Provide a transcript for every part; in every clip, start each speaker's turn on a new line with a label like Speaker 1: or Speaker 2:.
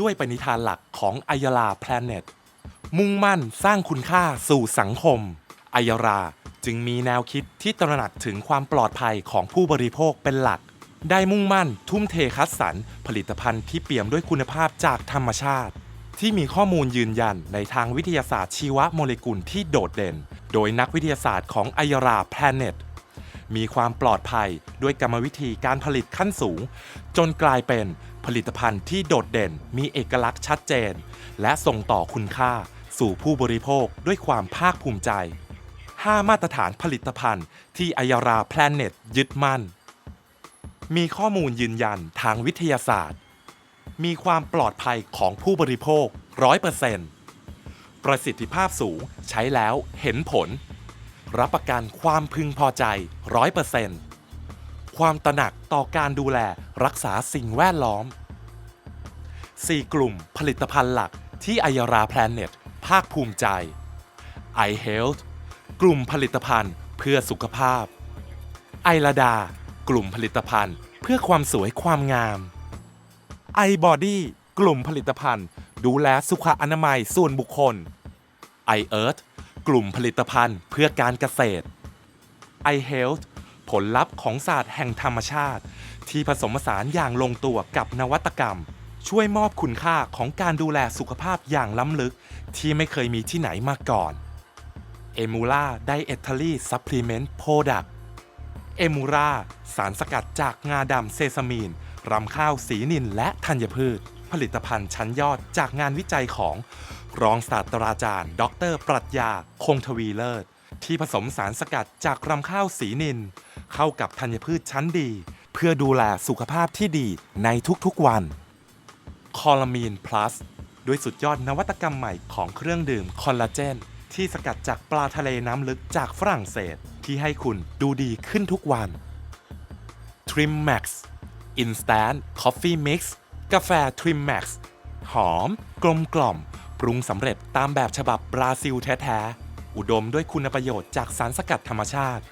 Speaker 1: ด้วยปณิธานหลักของอายาลาแพลเน็ตมุ่งมั่นสร้างคุณค่าสู่สังคมอายาราจึงมีแนวคิดที่ตระหนักถึงความปลอดภัยของผู้บริโภคเป็นหลัก ได้มุ่งมั่นทุ่มเทคัดสรรผลิตภัณฑ์ที่เปี่ยมด้วยคุณภาพจากธรรมชาติ ที่มีข้อมูลยืนยันในทางวิทยาศาสตร์ชีวโมเลกุลที่โดดเด่น โดยนักวิทยาศาสตร์ของอายาราแพลเน็ต มีความปลอดภัยด้วยกรรมวิธีการผลิตขั้นสูง จนกลายเป็นผลิตภัณฑ์ที่โดดเด่นมีเอกลักษณ์ชัดเจน และส่งต่อคุณค่าสู่ผู้บริโภคด้วยความภาคภูมิใจ 5 มาตรฐานผลิตภัณฑ์ที่อายาราแพลเน็ตยึดมั่น มีข้อมูลยืนยันทางวิทยาศาสตร์ มีความปลอดภัยของผู้บริโภค 100%ประสิทธิภาพสูงใช้แล้วเห็นผล รับประกันความพึงพอใจ100%ความตระหนักต่อการดูแลรักษาสิ่งแวดล้อม 4 กลุ่มผลิตภัณฑ์หลักที่อยาราแพลเน็ตภาคภูมิใจ i Health กลุ่มผลิตภัณฑ์เพื่อสุขภาพ ไอลาดา กลุ่มผลิตภัณฑ์เพื่อความสวยความงาม iBody กลุ่มผลิตภัณฑ์ ดูแลสุขอนามัยส่วนบุคคล iEarth กลุ่มผลิตภัณฑ์เพื่อการเกษตร iHealth ผลลัพธ์ของศาสตร์แห่งธรรมชาติ ที่ผสมผสานอย่างลงตัวกับนวัตกรรม ช่วยมอบคุณค่าของการดูแลสุขภาพอย่างล้ำลึก ที่ไม่เคยมีที่ไหนมาก่อน e m u l a Dietary Supplement Product เอมูราสารสกัดจากงาดำเซซามีน รำข้าวสีนินและธัญพืช ผลิตภัณฑ์ชั้นยอดจากงานวิจัยของรองศาสตราจารย์ ดร ปรัชญา คงทวีเลิศ ที่ผสมสารสกัดจากรำข้าวสีนิน เข้ากับธัญพืชชั้นดี เพื่อดูแลสุขภาพที่ดีในทุกๆวัน คอลามีน plus ด้วยสุดยอดนวัตกรรมใหม่ของเครื่องดื่มคอลลาเจน ที่สกัดจากปลาทะเลน้ำลึกจากฝรั่งเศส ที่ให้คุณดูดีขึ้นทุกวัน Trim Max Instant Coffee Mix กาแฟ Trim Max หอม กลมกล่อม ปรุงสำเร็จตามแบบฉบับบราซิลแท้ ๆ อุดมด้วยคุณประโยชน์จากสารสกัดธรรมชาติ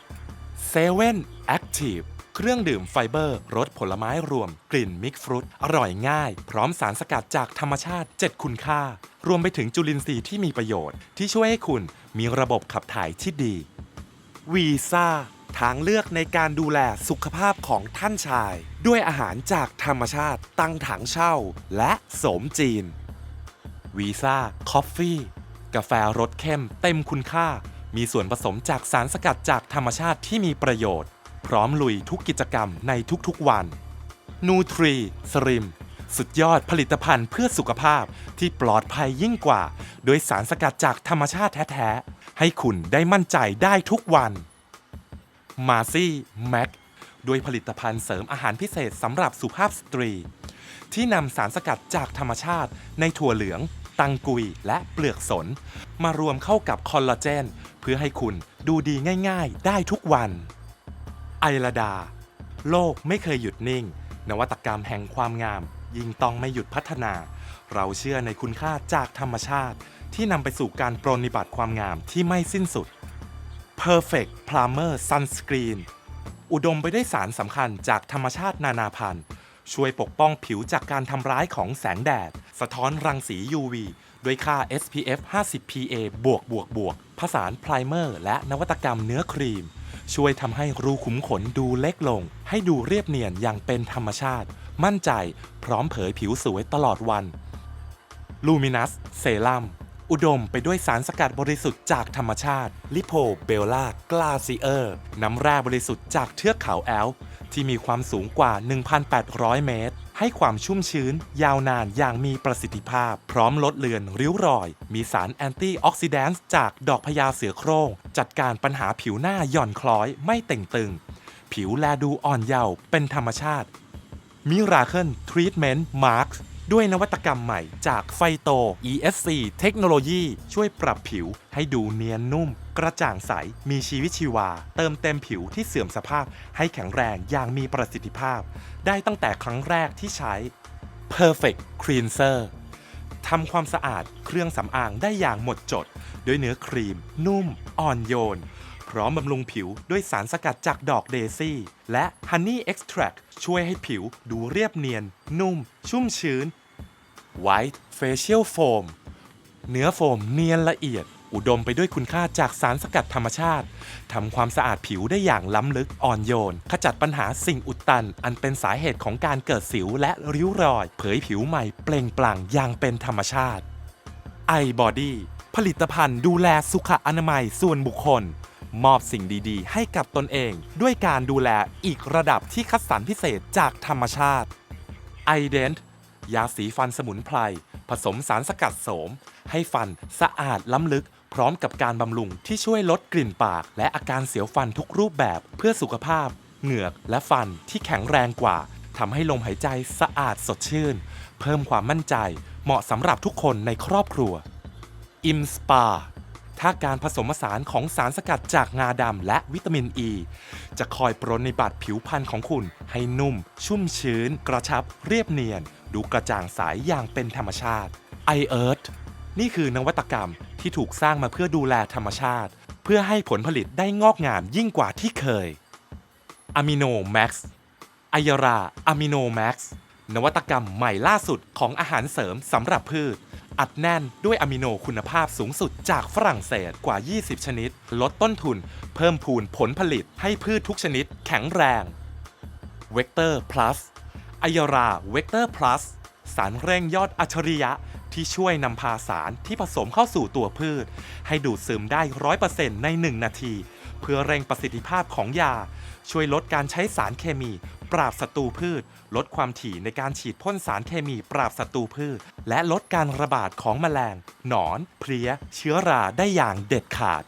Speaker 1: เซเว่นแอคทีฟเครื่องดื่มไฟเบอร์รสผลไม้รวม กลิ่นมิกฟรุต อร่อยง่าย พร้อมสารสกัดจากธรรมชาติ 7 คุณค่า รวมไปถึงจุลินทรีย์ที่มีประโยชน์ ที่ช่วยให้คุณมีระบบขับถ่ายที่ดีวีซ่าทางเลือกในการดูแลสุขภาพของท่านชาย ด้วยอาหารจากธรรมชาติตั้งถังเช่า และโสมจีนวีซ่าคอฟฟี่กาแฟรสเข้มเต็มคุณค่า มีส่วนผสมจากสารสกัดจากธรรมชาติที่มีประโยชน์ พร้อมลุยทุกกิจกรรมในทุกๆวันนูทรีสริม สุดยอดผลิตภัณฑ์เพื่อสุขภาพที่ปลอดภัยยิ่งกว่า โดยสารสกัดจากธรรมชาติแท้ ๆ ให้คุณได้มั่นใจได้ทุกวันมาซี่แม็ก ด้วยผลิตภัณฑ์เสริมอาหารพิเศษสำหรับสุภาพสตรี ที่นำสารสกัดจากธรรมชาติ ในถั่วเหลือง ตังกุยและเปลือกสน มารวมเข้ากับคอลลาเจน เพื่อให้คุณดูดีง่าย ๆ ได้ทุกวัน ไอลาดา โลกไม่เคยหยุดนิ่ง นวัตกรรมแห่งความงาม ยิ่งต้องไม่หยุดพัฒนา เราเชื่อในคุณค่าจากธรรมชาติ ที่นำไปสู่การปรนนิบัติความงามที่ไม่สิ้นสุด Perfect Plumber Sunscreen อุดมไปด้วยสารสำคัญจากธรรมชาตินานาพันธุ์ ช่วยปกป้องผิวจากการทำร้ายของแสงแดด สะท้อนรังสี UV ด้วยค่า SPF 50 PA บวกบวกบวกผสานไพรเมอร์และนวัตกรรมเนื้อครีม ช่วยทำให้รูขุมขนดูเล็กลง ให้ดูเรียบเนียนอย่างเป็นธรรมชาติ มั่นใจพร้อมเผยผิวสวยตลอดวันลูมินัสเซรั่ม อุดมไปด้วยสารสกัดบริสุทธิ์จากธรรมชาติ ลิโพเบลลากลาซิเออร์ น้ำแร่บริสุทธิ์จากเทือกเขาแอล ที่มีความสูงกว่า 1,800 เมตร ให้ความชุ่มชื้น ยาวนานอย่างมีประสิทธิภาพ พร้อมลดเลือนริ้วรอย มีสารแอนตี้ออกซิแดนซ์จากดอกพญาเสือโคร่ง จัดการปัญหาผิวหน้าหย่อนคล้อยไม่เต่งตึง ผิวแลดูอ่อนเยาว์เป็นธรรมชาติมิราเคิลทรีทเมนต์มาร์ค ด้วยนวัตกรรมใหม่จากไฟโต ESC เทคโนโลยีช่วยปรับผิวให้ดูเนียนนุ่ม กระจ่างใส มีชีวิตชีวา เติมเต็มผิวที่เสื่อมสภาพให้แข็งแรงอย่างมีประสิทธิภาพ ได้ตั้งแต่ครั้งแรกที่ใช้ Perfect Cleanser ทำความสะอาดเครื่องสำอางได้อย่างหมดจด ด้วยเนื้อครีม นุ่ม อ่อนโยน พร้อมบำรุงผิวด้วยสารสกัดจากดอกเดซี่ และ Honey Extract ช่วยให้ผิวดูเรียบเนียน นุ่ม ชุ่มชื้น White Facial Foam เนื้อโฟมเนียนละเอียด อุดมไปด้วยคุณค่าจากสารสกัดธรรมชาติทำความสะอาดผิวได้อย่างล้ำลึกอ่อนโยน ขจัดปัญหาสิ่งอุดตัน อันเป็นสาเหตุของการเกิดสิวและริ้วรอย เผยผิวใหม่เปล่งปลั่งอย่างเป็นธรรมชาติ iBody ผลิตภัณฑ์ดูแลสุขอนามัยส่วนบุคคล มอบสิ่งดีๆ ให้กับตนเอง ด้วยการดูแลอีกระดับที่คัดสรรพิเศษจากธรรมชาติ i d e n t ยาสีฟันสมุนไพร ผสมสารสกัดโสม ให้ฟันสะอาดล้ำลึก พร้อมกับการบำรุงที่ช่วยลดกลิ่นปาก และอาการเสียวฟันทุกรูปแบบเพื่อสุขภาพ เหงือกและฟันที่แข็งแรงกว่าทำให้ลมหายใจสะอาดสดชื่น เพิ่มความมั่นใจ เหมาะสำหรับทุกคนในครอบครัว อิมสปา ถ้าการผสมผสานของสารสกัดจากงาดำและวิตามินอ e, ีจะคอยปรนในบาดผิวพรรณของคุณ ให้นุ่ม ชุ่มชื้น กระชับ เรียบเนียน ดูกระจ่างใสยอย่างเป็นธรรมชาติ i e a r t h นี่คือนวัตกรรมที่ถูกสร้างมาเพื่อดูแลธรรมชาติ เพื่อให้ผลผลิตได้งอกงามยิ่งกว่าที่เคยอะมิโนแม็กซ์ไอยาราอะมิโนแม็กซ์นวัตกรรมใหม่ล่าสุดของอาหารเสริมสำหรับพืช อัดแน่นด้วยอะมิโนคุณภาพสูงสุดจากฝรั่งเศสกว่า 20 ชนิด ลดต้นทุน เพิ่มพูนผลผลิตให้พืชทุกชนิดแข็งแรงเวกเตอร์พลัสไอยราเวกเตอร์พลัสสารเร่งยอดอัจฉริยะที่ช่วยนำพาสารที่ผสมเข้าสู่ตัวพืช ให้ดูดซึมได้100%ใน 1 นาที เพื่อเร่งประสิทธิภาพของยา ช่วยลดการใช้สารเคมี ปราบศัตรูพืช ลดความถี่ในการฉีดพ่นสารเคมีปราบศัตรูพืช และลดการระบาดของแมลง หนอน เพลี้ย เชื้อราได้อย่างเด็ดขาด